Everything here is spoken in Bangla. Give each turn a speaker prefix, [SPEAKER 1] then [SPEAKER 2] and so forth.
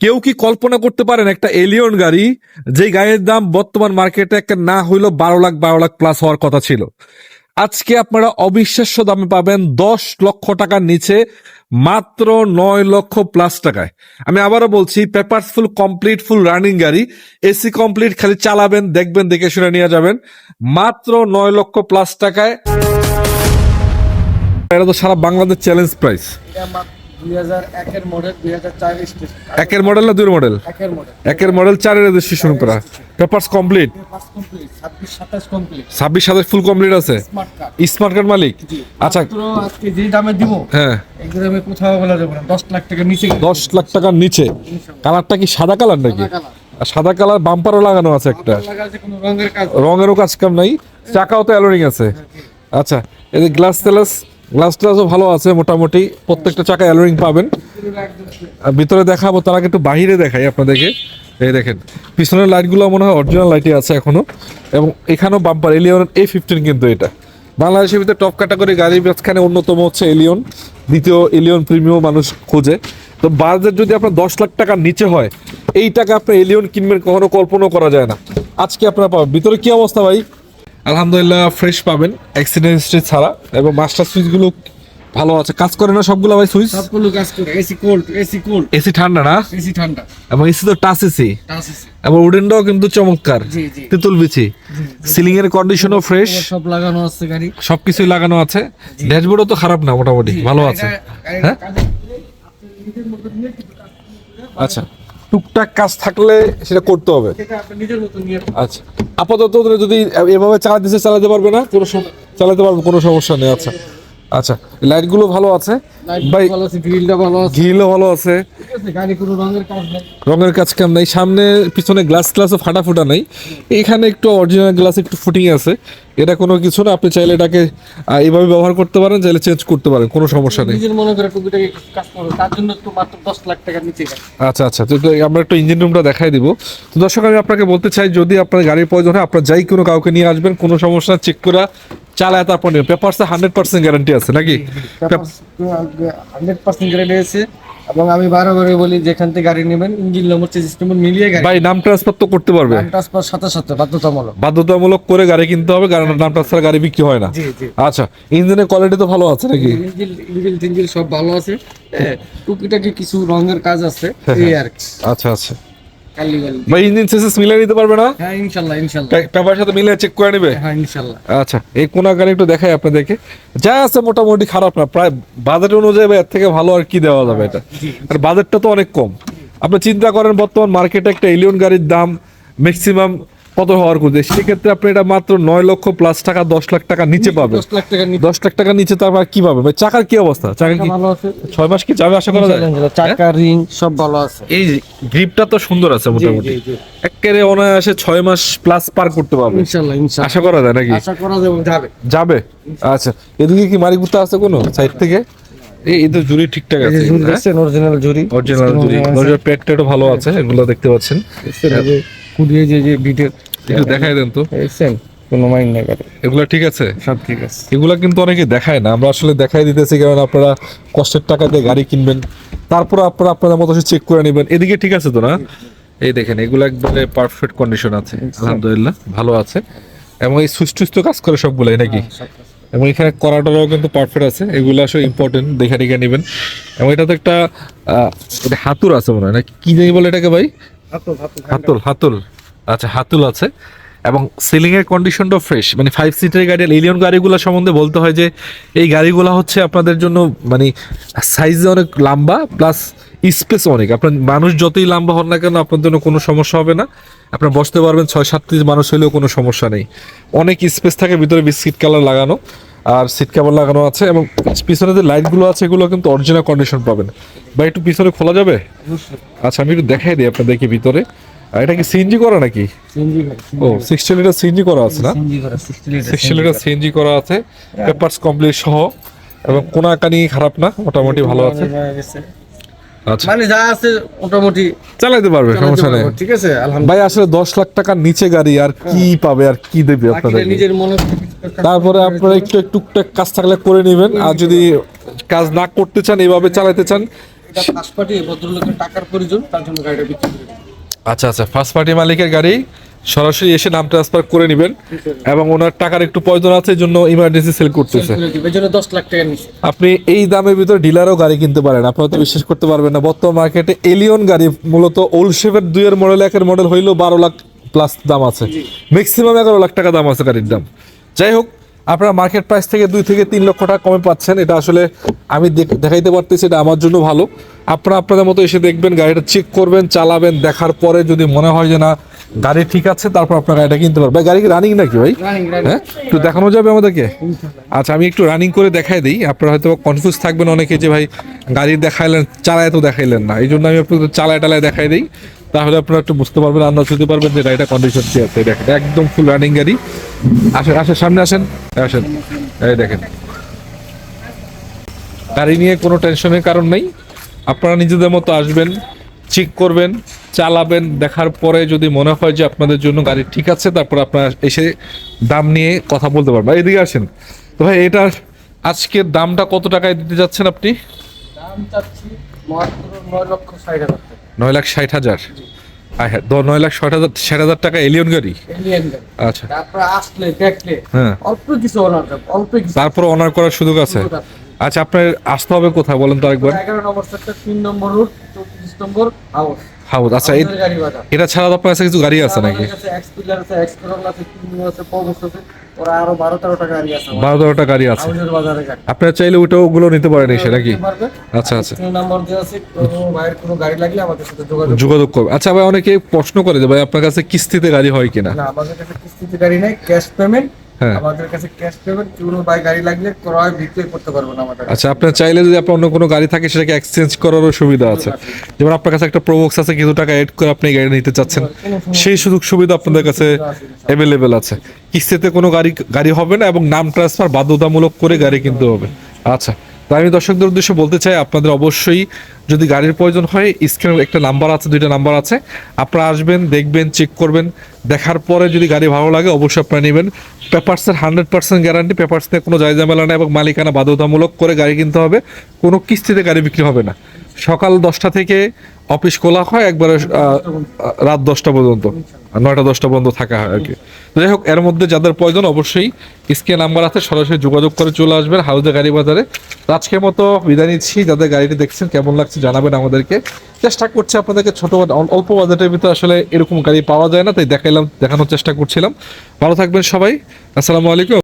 [SPEAKER 1] কেউ কি কল্পনা করতে পারেন একটা এলিয়ন গাড়ি যে গাড়ির দাম বর্তমান মার্কেটে একটা না হইল বারো লাখ বারো লাখ প্লাস হওয়ার কথা ছিল। আজকে আপনারা অবিশ্বাস্য দামে পাবেন দশ লক্ষ টাকার নিচে মাত্র নয় লক্ষ প্লাস টাকায়। আমি আবারও বলছি, papers full, complete full running গাড়ি, এসি কমপ্লিট, খালি চালাবেন, দেখবেন, দেখে শুনে নিয়ে যাবেন। মাত্র নয় লক্ষ প্লাস টাকায়। এটা তো সারা বাংলাদেশ চ্যালেঞ্জ প্রাইস
[SPEAKER 2] একের মডেল
[SPEAKER 1] না দুই মডেল
[SPEAKER 2] একের মডেল
[SPEAKER 1] চারের রেজিস্ট্রেশন করা। পেপারস কমপ্লিট
[SPEAKER 2] ছাব্বিশ সাতাশ
[SPEAKER 1] ফুল কমপ্লিট আছে?
[SPEAKER 2] স্মার্ট কার্ড
[SPEAKER 1] মালিক? আচ্ছা।
[SPEAKER 2] আজকে যে দামে দিব
[SPEAKER 1] হ্যাঁ।
[SPEAKER 2] দামে কোথাও বলা যাবে না। দশ লাখ টাকা নিচে।
[SPEAKER 1] দশ লাখ টাকার নিচে। কালারটা কি সাদা কালার নাকি? আর সাদা কালার বাম্পারও লাগানো আছে একটা। রঙেরও কাজ কাম নাই। চাকাও তো অ্যালোরিং আছে। আচ্ছা এই গ্লাস তেলাস গ্লাস টাসও ভালো আছে মোটামুটি। প্রত্যেকটা চাকা অ্যালোরিং পাবেন। ভিতরে দেখাবো, তার আগে একটু বাহিরে দেখাই আপনাদেরকে। এই দেখেন, পিছনের লাইটগুলো মনে হয় অরিজিনাল লাইটই আছে এখনও এবং এখানেও বাম্পার এলিয়ন এ ফিফটিন কিন্তু এটা। বাংলাদেশের ভিতরে টপ ক্যাটাগরি গাড়ির মাঝখানে অন্যতম হচ্ছে এলিয়ন দ্বিতীয় এলিয়ন প্রিমিয়াম মানুষ খোঁজে। তো বাজেট যদি আপনার দশ লাখ টাকার নিচে হয়, এই টাকা আপনি এলিয়ন কিনবেন, কখনো কল্পনাও করা যায় না। আজকে আপনারা পাবেন। ভিতরে কি অবস্থা ভাই? আলহামদুলিল্লাহ ফ্রেশ পাবেন অ্যাক্সিডেন্ট হিস্ট্রি ছাড়া। এবং মাস্টার সুইচগুলো ভালো আছে। কাজ করে না সবগুলো ভাই সুইচ
[SPEAKER 2] সবগুলো কাজ করে। AC cold AC cold
[SPEAKER 1] AC ঠান্ডা না?
[SPEAKER 2] এসি ঠান্ডা।
[SPEAKER 1] এবং এসি তো টাচ এসি
[SPEAKER 2] টাচ এসি
[SPEAKER 1] এবং উডেনটাও কিন্তু চমৎকার।
[SPEAKER 2] জি জি।
[SPEAKER 1] তেঁতুল বিচি। সিলিং এর কন্ডিশনও ফ্রেশ
[SPEAKER 2] সব লাগানো আছে গাড়ি।
[SPEAKER 1] সবকিছুই লাগানো আছে। ড্যাশবোর্ডও তো খারাপ না মোটামুটি। ভালো আছে। হ্যাঁ? আচ্ছা। টুকটাক কাজ থাকলে সেটা করতে হবে।
[SPEAKER 2] সেটা আপনি নিজের মতো নিয়ে
[SPEAKER 1] আচ্ছা। আপাতত যদি এভাবে চালাতে চালাতে পারবে না? কোনো চালাতে পারবে কোনো সমস্যা নেই। আচ্ছা। আচ্ছা লাইটগুলো ভালো আছে।
[SPEAKER 2] গ্রিলটা ভালো আছে রঙের কাজ
[SPEAKER 1] কাম নাই? সামনে পিছনে গ্লাস গ্লাসও ফাটা ফুটা নাই। এখানে একটু অরিজিনাল গ্লাস একটু ফুটিং আছে। এটা কোনো কিছু না আপনি চাইলে এটাকে এইভাবে ব্যবহার করতে পারেন চাইলে চেঞ্জ করতে পারেন কোনো সমস্যা নেই।
[SPEAKER 2] নিজের মনে করে টুকিটাকি কাজ করো তার জন্য তো মাত্র দশ লাখ টাকা নিচে
[SPEAKER 1] আচ্ছা আচ্ছা তো আমরা একটু ইঞ্জিন রুমটা দেখাই দিব। তো দর্শক আমি আপনাকে বলতে চাই যদি আপনার গাড়ির প্রয়োজন হয় আপনার যাই কোনো কাউকে নিয়ে আসবেন কোনো সমস্যা চেক করে চালায় তারপর নেবেন। পেপারসে হান্ড্রেড পার্সেন্ট গ্যারান্টি আছে নাকি?
[SPEAKER 2] হান্ড্রেড পার্সেন্ট গ্যারেন্টি আছে এবং আমি বারবার বলি যেখান থেকে গাড়ি নেবেন ইঞ্জিন নম্বর চেঞ্জ নম্বর মিলিয়ে গাড়ি
[SPEAKER 1] ভাই নাম ট্রান্সফার তো করতে পারবে।
[SPEAKER 2] ট্রান্সফার সাথে সাথে বাধ্যতামূলক।
[SPEAKER 1] বাধ্যতামূলক করে গাড়ি কিনতে হবে কারণ নাম ট্রান্সফার গাড়ি বিক্রি হয় না। আচ্ছা ইঞ্জিনের কোয়ালিটি তো ভালো আছে নাকি?
[SPEAKER 2] ইঞ্জিন ইঞ্জিন টিঞ্জিন সব ভালো আছে। হ্যাঁ, টুকিটাকি কিছু রঙের কাজ আছে এই আর কি।
[SPEAKER 1] আচ্ছা আচ্ছা।
[SPEAKER 2] গালি
[SPEAKER 1] ভাই ইঞ্জিন সেসেস মিলিয়ে নিতে পারবে না?
[SPEAKER 2] হ্যাঁ ইনশাল্লাহ ইনশাল্লাহ।
[SPEAKER 1] পেপার সাথে মিলে চেক করে নেবে?
[SPEAKER 2] হ্যাঁ ইনশাল্লাহ।
[SPEAKER 1] আচ্ছা এই কোনা গাড়ি একটু দেখাই আপনাদেরকে। যা আছে মোটামুটি খারাপ না প্রায় বাজেট অনুযায়ী এর থেকে ভালো আর কি দেওয়া যাবে এটা। আর বাজেটটা তো অনেক কম। আপনি চিন্তা করেন বর্তমান মার্কেটে একটা এলিয়ন গাড়ির দাম ম্যাক্সিমাম কত হওয়ার কথা সেক্ষেত্রে আপনি এটা মাত্র নয় লক্ষ প্লাস টাকা দশ লাখ টাকা নিচে পাবেন
[SPEAKER 2] দশ লাখ টাকা
[SPEAKER 1] দশ লাখ টাকা নিচে তারপর কি পাবে? ভাই চাকার কি অবস্থা? চাকা কি
[SPEAKER 2] ভালো আছে।
[SPEAKER 1] ছয় মাস কি যাবে আশা করা যায়?
[SPEAKER 2] চাকা রিং সব ভালো আছে।
[SPEAKER 1] এই গ্রিপটা তো সুন্দর আছে মোটামুটি। একেবারে অনায়াসে ছয় মাস প্লাস পার করতে পারবে।
[SPEAKER 2] ইনশাল্লাহ ইনশাল্লাহ
[SPEAKER 1] আশা করা যায় নাকি?
[SPEAKER 2] আশা করা যাবে। যাবে?
[SPEAKER 1] আচ্ছা এদিকে কি মারিকুত্তা আছে কোনো সাইড থেকে? এই এদের জুড়ি ঠিকঠাক আছে।
[SPEAKER 2] অরিজিনাল জুরি
[SPEAKER 1] অরিজিনাল জুড়ি। দরজার প্যাক ভালো আছে এগুলো দেখতে পাচ্ছেন।
[SPEAKER 2] কুড়িয়ে যে যে বিটের
[SPEAKER 1] একটু দেখাই দেন। তো।
[SPEAKER 2] এসেন কোনো মাইন্ড না করে।
[SPEAKER 1] এগুলো ঠিক আছে?
[SPEAKER 2] সব ঠিক আছে।
[SPEAKER 1] এগুলা কিন্তু অনেকে দেখায় না। আমরা আসলে দেখাই দিতেছি কারণ আপনারা কষ্টের টাকা দিয়ে গাড়ি কিনবেন তারপর আপনারা আপনাদের মতো চেক করে নেবেন। এদিকে ঠিক আছে তো না? এই দেখেন এগুলো একবারে পারফেক্ট কন্ডিশন আছে। আলহামদুলিল্লাহ ভালো আছে। এবং এই টুইচ কাজ করে সবগুলাই নাকি? এবং এখানে করাটারও কিন্তু পারফেক্ট আছে। এগুলো আসলে ইম্পর্টেন্ট দেখে দেখে নেবেন। এবং এটা তো একটা হাতুর আছে মনে হয় না কি জানি বলে এটাকে ভাই?
[SPEAKER 2] হাতো হাতো
[SPEAKER 1] হাতুল হাতুল। আচ্ছা হাতুল আছে। এবং সিলিং এর কন্ডিশনটাও ফ্রেশ মানে ফাইভ সিটের গাড়ি এলিয়ন গাড়িগুলো সম্বন্ধে বলতে হয় যে এই গাড়িগুলো হচ্ছে আপনাদের জন্য মানে সাইজ অনেক লম্বা প্লাস স্পেস অনেক। আপনার মানুষ যতই লম্বা হন না কেন আপনার জন্য কোনো সমস্যা হবে না। আপনার বসতে পারবেন ছয় সাত পিস মানুষ হলেও কোনো সমস্যা নেই। অনেক স্পেস থাকে ভিতরে বিস্কিট কালার লাগানো আর সিট কাভার লাগানো আছে এবং পিছনে যে লাইটগুলো আছে এগুলো কিন্তু অরিজিনাল কন্ডিশন পাবেন। বা একটু পিছনে খোলা যাবে? আচ্ছা আমি একটু দেখাই দিই আপনাদেরকে ভিতরে। এটা কি সিএনজি করা নাকি?
[SPEAKER 2] সিএনজি
[SPEAKER 1] ও সিক্সটি লিটার সিএনজি করা আছে না?
[SPEAKER 2] সিএনজি করা 60 লিটার
[SPEAKER 1] সিক্সটি লিটার সিএনজি করা আছে। পেপারস কমপ্লিট সহ। এবং কোনা কানি খারাপ না মোটামুটি ভালো আছে। আচ্ছা।
[SPEAKER 2] মানে যা আছে মোটামুটি
[SPEAKER 1] চালাইতে পারবে সমস্যা নেই।
[SPEAKER 2] ঠিক আছে আলহামদুলিল্লাহ।
[SPEAKER 1] ভাই আসলে দশ লাখ টাকার নিচে গাড়ি আর কি পাবে আর কি দেবে আপনাদের
[SPEAKER 2] নিজের মনে
[SPEAKER 1] তারপরে আপনারা একটু টুকটাক কাজ থাকলে করে নেবেন। আর যদি কাজ না করতে চান এইভাবে চালাতে চান
[SPEAKER 2] টাকার প্রয়োজন তার জন্য গাড়িটা বিক্রি।
[SPEAKER 1] আচ্ছা আচ্ছা ফার্স্ট পার্টি মালিকের গাড়ি সরাসরি এসে নাম ট্রান্সফার করে নেবেন এবং ওনার টাকার একটু প্রয়োজন আছে জন্য ইমার্জেন্সি সেল করতেছে। আপনি এই দামের ভিতরে ডিলারও গাড়ি কিনতে পারেন আপনারা তো বিশ্বাস করতে পারবেন না। বর্তমান মার্কেটে এলিয়ন গাড়ি মূলত ওল্ড শেভের দুইয়ের মডেল একের মডেল হইলেও বারো লাখ প্লাস দাম আছে। ম্যাক্সিমাম এগারো লাখ টাকা দাম আছে গাড়ির দাম। যাই হোক আপনারা মার্কেট প্রাইস থেকে দুই থেকে তিন লক্ষ টাকা কমে পাচ্ছেন এটা আসলে আমি দেখাইতে পারতেছি এটা আমার জন্য ভালো। আপনারা আপনাদের মতো এসে দেখবেন গাড়িটা চেক করবেন চালাবেন দেখার পরে যদি মনে হয় যে না গাড়ি ঠিক আছে তারপর আপনার গাড়িটা কিনতে পারবেন। গাড়ি কি রানিং নাকি ভাই? হ্যাঁ? একটু দেখানো যাবে আমাদেরকে? আচ্ছা আমি একটু রানিং করে দেখাই দিই। আপনারা হয়তো কনফিউজ থাকবেন অনেকে যে ভাই গাড়ি দেখাইলেন চালায় তো দেখাইলেন না। এই জন্য আমি আপনাদের চালায় টালায় দেখাই দিই। তাহলে আপনারা একটু বুঝতে পারবেন, আন্দাজ হতে পারবেন যে গাড়িটা কন্ডিশন কি আছে। দেখেন, একদম ফুল রানিং গাড়ি। আসেন আসেন, সামনে আসেন আসেন, এই দেখেন। গাড়ি নিয়ে কোনো টেনশনের কারণ নেই। আপনারা নিজেদের মতো আসবেন চেক করবেন, চালাবেন। দেখার পরে যদি মনে হয় যে আপনাদের জন্য গাড়ি ঠিক আছে, তারপর আপনারা এসে দাম নিয়ে কথা বলতে পারবেন। এদিকে আসেন। তো ভাই, এটার আজকের দামটা কত টাকায় দিতে যাচ্ছেন আপনি?
[SPEAKER 2] দাম চাচ্ছি মাত্র নয় লক্ষ ষাট হাজার।
[SPEAKER 1] নয় লাখ ষাট হাজার। হ্যাঁ নয় লাখ ষাট হাজার ষাট হাজার টাকা এলিয়ন গাড়ি? আচ্ছা।
[SPEAKER 2] তারপরে আসলে দেখলে
[SPEAKER 1] হ্যাঁ।
[SPEAKER 2] অল্প কিছু অনার অল্প কিছু।
[SPEAKER 1] তারপর অনার করার সুযোগ আছে। আচ্ছা আপনার আসতে হবে কোথায়? বলেন তো একবার
[SPEAKER 2] এগারো নম্বর সেক্টর তিন নম্বর রুট চৌত্রিশ নম্বর হাউস
[SPEAKER 1] হাউস। আচ্ছা এটা ছাড়া আপনার কাছে কিছু গাড়ি আছে নাকি?
[SPEAKER 2] বারো তেরোটা গাড়ি আছে
[SPEAKER 1] আপনারা চাইলে ওইটাও ওগুলো নিতে পারেন এসে নাকি? আচ্ছা আচ্ছা।
[SPEAKER 2] যোগাযোগ
[SPEAKER 1] করবে আচ্ছা ভাই অনেকে প্রশ্ন করে যে ভাই আপনার কাছে কিস্তিতে গাড়ি হয় কিনা?
[SPEAKER 2] না আমাদের কাছে কিস্তিতে গাড়ি নেই ক্যাশ পেমেন্ট। আমাদের কাছে ক্যাশ পেমেন্ট কোনো বাই গাড়ি লাগলে ক্রয় বিক্রয় করতে পারব না আমাদের কাছে।
[SPEAKER 1] আচ্ছা আপনার চাইলে যদি আপনার অন্য কোনো গাড়ি থাকে সেটাকে এক্সচেঞ্জ করারও সুবিধা আছে। যেমন আপনার কাছে একটা প্রোবক্স আছে কিছু টাকা এড করে আপনি গাড়ি নিতে চাচ্ছেন সেই সুযোগ সুবিধা আপনাদের কাছে অ্যাভেলেবেল আছে। কিস্তিতে কোনো গাড়ি গাড়ি হবে না এবং নাম ট্রান্সফার বাধ্যতামূলক করে গাড়ি কিনতে হবে। আচ্ছা। আমি দর্শকদের উদ্দেশ্যে বলতে চাই, আপনাদের অবশ্যই যদি গাড়ির প্রয়োজন হয় স্ক্রিনে একটা নাম্বার আছে, দুইটা নাম্বার আছে, আপনারা আসবেন, দেখবেন চেক করবেন, দেখার পরে যদি গাড়ি ভালো লাগে, অবশ্যই আপনারা নেবেন। পেপারসের হান্ড্রেড পার্সেন্ট গ্যারান্টি পেপারস নিয়ে কোনো জায়জামেলা নেই এবং মালিকানা বাধ্যতামূলক করে গাড়ি কিনতে হবে, কোনো কিস্তিতে গাড়ি বিক্রি হবে না। সকাল দশটা থেকে অফিস খোলা হয়, একবারে রাত দশটা পর্যন্ত, নয়টা দশটা পর্যন্ত থাকা হয় আর কি। যাই হোক, এর মধ্যে যাদের প্রয়োজন অবশ্যই স্কে নাম্বার আছে, সরাসরি যোগাযোগ করে চলে আসবেন হাউজে গাড়ি বাজারে। আজকে আজকের মতো বিদায় নিচ্ছি। যাদের গাড়িটি দেখছেন, কেমন লাগছে জানাবেন আমাদেরকে। চেষ্টা করছি আপনাদেরকে ছোট অল্প বাজেটের ভিতরে আসলে এরকম গাড়ি পাওয়া যায় না, তাই দেখাইলাম, দেখানোর চেষ্টা করছিলাম। ভালো থাকবেন সবাই। আসসালামু আলাইকুম।